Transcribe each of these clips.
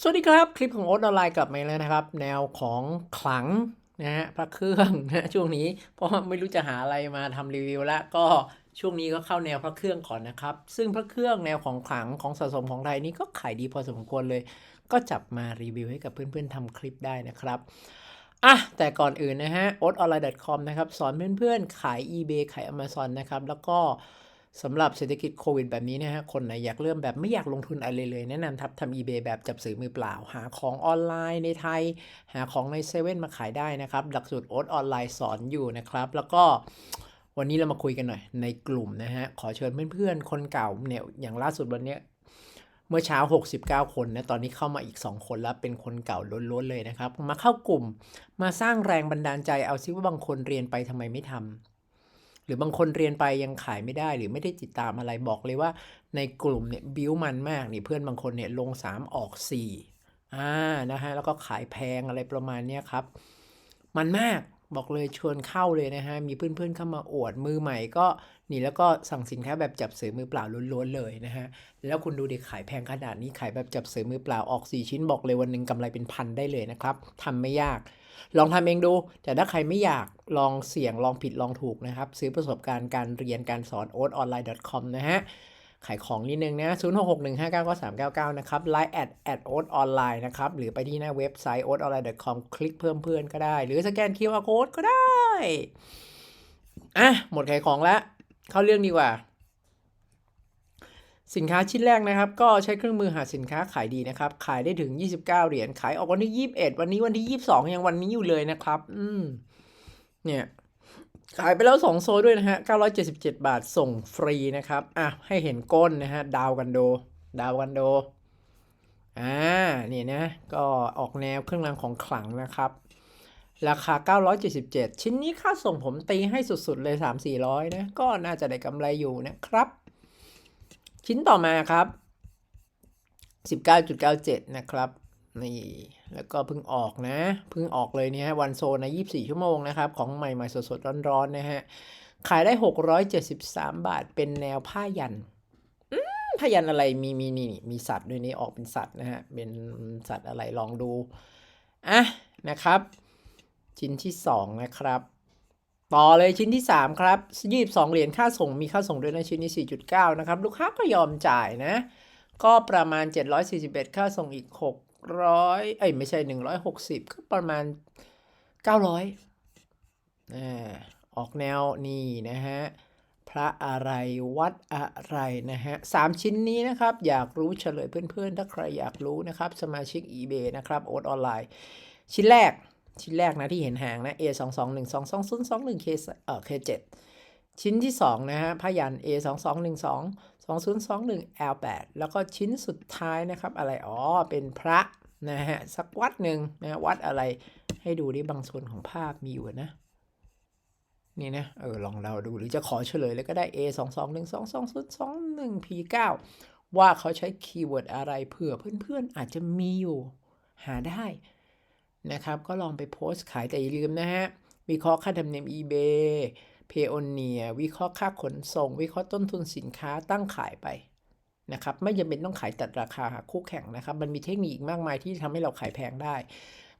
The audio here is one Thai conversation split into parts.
สวัสดีครับ คลิปของโอ๊ตออนไลน์กลับมาแล้วนะครับ แนวของขลังนะฮะพระเครื่องนะช่วงนี้เพราะว่าไม่รู้จะหาอะไรมาทำรีวิวแล้วก็ช่วงนี้ก็เข้าแนวพระเครื่องก่อนนะครับ ซึ่งพระเครื่องแนวของขลังของสะสมของไทยนี่ก็ขายดีพอสมควรเลย ก็จับมารีวิวให้กับเพื่อนๆทำคลิปได้นะครับอะแต่ก่อนอื่นนะฮะ o t o n l i n e c o m นะครับสอนเพื่อนๆขาย eBay ขาย Amazon นะครับแล้วก็ สำหรับเศรษฐกิจโควิดแบบนี้นะฮะ คนไหนอยากเริ่มแบบไม่อยากลงทุนอะไรเลย แนะนำทับทำ eBay แบบจับสื่อมือเปล่า หาของออนไลน์ในไทย หาของในเซเว่นมาขายได้นะครับ หลักสูตรโอ๊ตออนไลน์สอนอยู่นะครับ แล้วก็วันนี้เรามาคุยกันหน่อยในกลุ่มนะฮะ ขอเชิญเพื่อนๆ คนเก่าเนี่ย อย่างล่าสุดวันนี้เมื่อเช้า 69 คนนะ ตอนนี้เข้ามาอีก 2 คนแล้ว เป็นคนเก่าล้วนๆเลยนะครับ มาเข้ากลุ่ม มาสร้างแรงบันดาลใจ เอาซิว่าบางคนเรียนไปทำไมไม่ทำ หรือบางคนเรียนไปยังขายไม่ได้หรือไม่ได้ติดตามอะไรบอกเลยว่า ในกลุ่มเนี่ยบิ้วมันมากนี่เพื่อนบางคนเนี่ยลง 3 ออก 4อ่านะฮะแล้วก็ขายแพงอะไรประมาณนี้ครับ มันมาก บอกเลยชวนเข้าเลยนะฮะ มีเพื่อนๆเข้ามาอวดมือใหม่ก็นี่แล้วก็สั่งสินค้าแบบจับซื้อมือเปล่าล้วนๆเลยนะฮะ แล้วคุณดูเดิขายแพงขนาดนี้ขายแบบจับซื้อมือเปล่าออก 4 ชิ้นบอกเลยวันหนึ่งกำไรเป็นพันได้เลยนะครับทำไม่ยาก ลองทำเองดู แต่ถ้าใครไม่อยากลองเสี่ยงลองผิดลองถูกนะครับ ซื้อประสบการณ์การเรียนการสอน o t o n l i n e c o m นะฮะ ขายของนิดนึงนะ 0 6 6 1 5 9 9 3 9 9 นะครับ Line แอดแอดโอ๊ตออนไลน์นะครับ หรือไปที่หน้าเว็บไซต์ o t o n l i n e c o m คลิกเพิ่มเพื่อนก็ได้ หรือสแกน QR code ก็ได้ อะ หมดขายของแล้ว เข้าเรื่องดีกว่า สินค้าชิ้นแรกนะครับ ก็ใช้เครื่องมือหาสินค้าขายดีนะครับ ขายได้ถึง 29 เหรียญ ขายออกวันที่ 21 วันนี้วันที่ 22 ยังวันนี้อยู่เลยนะครับ อืมเนี่ย ขายไปแล้ว 2 โซด้วยนะฮะ 977 บาทส่งฟรีนะครับ อะ ให้เห็นก้นนะฮะ ดาวกันโด ดาวกันโด อ่า นี่นะ ก็ออกแนวเครื่องรางของขลังนะครับ ราคา 977 ชิ้นนี้ค่าส่งผมตีให้สุดๆเลย 3-400 นะ ก็น่าจะได้กำไรอยู่นะครับ ชิ้นต่อมาครับ 19.97 นะครับ นี่ แล้วก็เพิ่งออกนะเพิ่งออกเลยเนี่ยวันโซนใน 24 ชั่วโมงนะครับ ของใหม่ๆ สดๆ ร้อนๆ นะฮะ ขายได้ 673 บาทเป็นแนวผ้ายันผ้ายันอะไรมีมีนี่มีสัตว์ด้วยนี่ออกเป็นสัตว์นะฮะ เป็นสัตว์อะไรลองดู อะ นะครับ ชิ้นที่ 2 นะครับต่อเลยชิ้นที่ 3 ครับ22เหรียญค่าส่งมีค่าส่งด้วยนะชิ้นนี้4.9 นะครับ ลูกค้าก็ยอมจ่ายนะ ก็ประมาณ 741 ค่าส่งอีก 600เอ้ยไม่ใช่160ก็ประมาณ900อ่าออกแนวนี่นะฮะพระอะไรวัดอะไรนะฮะสามชิ้นนี้นะครับ อยากรู้เฉลยเพื่อนๆ ถ้าใครอยากรู้นะครับ สมาชิก eBay นะครับโอ๊ตออนไลน์ ชิ้นแรก ชิ้นแรกนะที่เห็นหางนะ A 2 2 1 2 2 0 2 1 K เอ่อ K 7ชิ้นที่ 2 นะฮะพยัน A 2 2 1 2 2 0 2 1 L 8 แล้วก็ชิ้นสุดท้ายนะครับ อะไร อ๋อ เป็นพระนะฮะ สักวัดหนึ่งนะวัดอะไรให้ดูดิบางส่วนของภาพมีอยู่นะ นี่นะ เออ ลองเราดูหรือจะขอเฉลยเลยก็ได้ A 2 2 1 2 2 0 2 1 P 9ว่าเขาใช้คีย์เวิร์ดอะไรเผื่อเพื่อนๆ อาจจะมีอยู่หาได้นะครับ ก็ลองไปโพสต์ขายแต่อย่าลืมนะฮะวิเคราะห์ค่าธรรมเนียม eBay p a y o n e e r วิเคราะห์ค่าขนส่ง วิเคราะห์ต้นทุนสินค้าตั้งขายไปนะครับไม่จำเป็นต้องขายตัดราคาหาคู่แข่งนะครับ มันมีเทคนิคอีกมากมายที่ทำให้เราขายแพงได้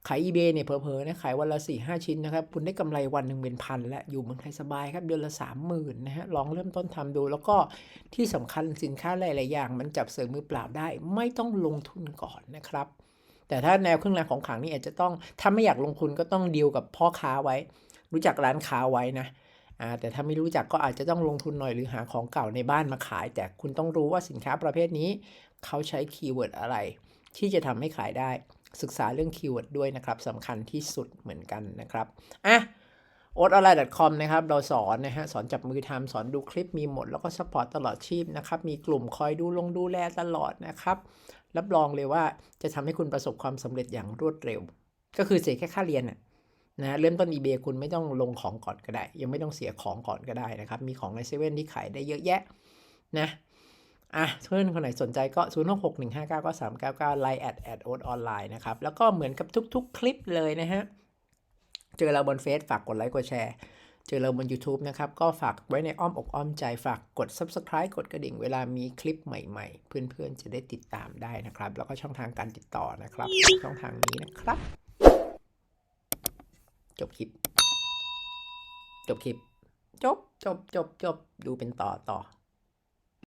ขาย eBay เนี่ยเพอๆนะขายวันละ4 5 ชิ้นนะครับ คุณได้กำไรวันหนึ่งเป็นพันและอยู่เมืองไทยสบายครับ เดือนละ 30,000นะฮะลองเริ่มต้นทำดู แล้วก็ที่สำคัญสินค้าหลายๆอย่าง มันจับเสริมมือเปล่าได้ ไม่ต้องลงทุนก่อนนะครับ แต่ถ้าแนวเครื่องรางของขลังนี่อาจจะต้องถ้าไม่อยากลงทุนก็ต้องดีลกับพ่อค้าไว้ รู้จักร้านค้าไว้นะ แต่ถ้าไม่รู้จักก็อาจจะต้องลงทุนหน่อยหรือหาของเก่าในบ้านมาขาย แต่คุณต้องรู้ว่าสินค้าประเภทนี้ เขาใช้คีย์เวิร์ดอะไร ที่จะทำให้ขายได้ ศึกษาเรื่องคีย์เวิร์ดด้วยนะครับสำคัญที่สุดเหมือนกันนะครับอะ o t o n l i n e c o m นะครับ เราสอนนะฮะ สอนจับมือทำ สอนดูคลิปมีหมด แล้วก็สปอร์ตตลอดชีพนะครับ มีกลุ่มคอยดูลงดูแลตลอดนะครับ รับรองเลยว่าจะทำให้คุณประสบความสำเร็จอย่างรวดเร็ว ก็คือเสียแค่ค่าเรียนน่ะ นะเริ่มต้น eBay คุณไม่ต้องลงของก่อนก็ได้ ยังไม่ต้องเสียของก่อนก็ได้นะครับ มีของในเซเว่นที่ขายได้เยอะแยะนะอะเพื่อนคนไหนสนใจก็ 0 6 6 1 5 9 9 3 9 9 Line แอดแอดโอ๊ออนไลน์นะครับ แล้วก็เหมือนกับทุกๆ คลิปเลยนะฮะ เจอเราบนเฟซฝากกดไลค์กดแชร์ เจอเราบน YouTube นะครับ ก็ฝากไว้ในอ้อมอกอ้อมใจฝากกด Subscribe กดกระดิ่งเวลามีคลิปใหม่ๆ เพื่อนๆจะได้ติดตามได้นะครับ แล้วก็ช่องทางการติดต่อนะครับ ช่องทางนี้นะครับ จบคลิป จบคลิป จบจบจบจบดูเป็นต่อต่อ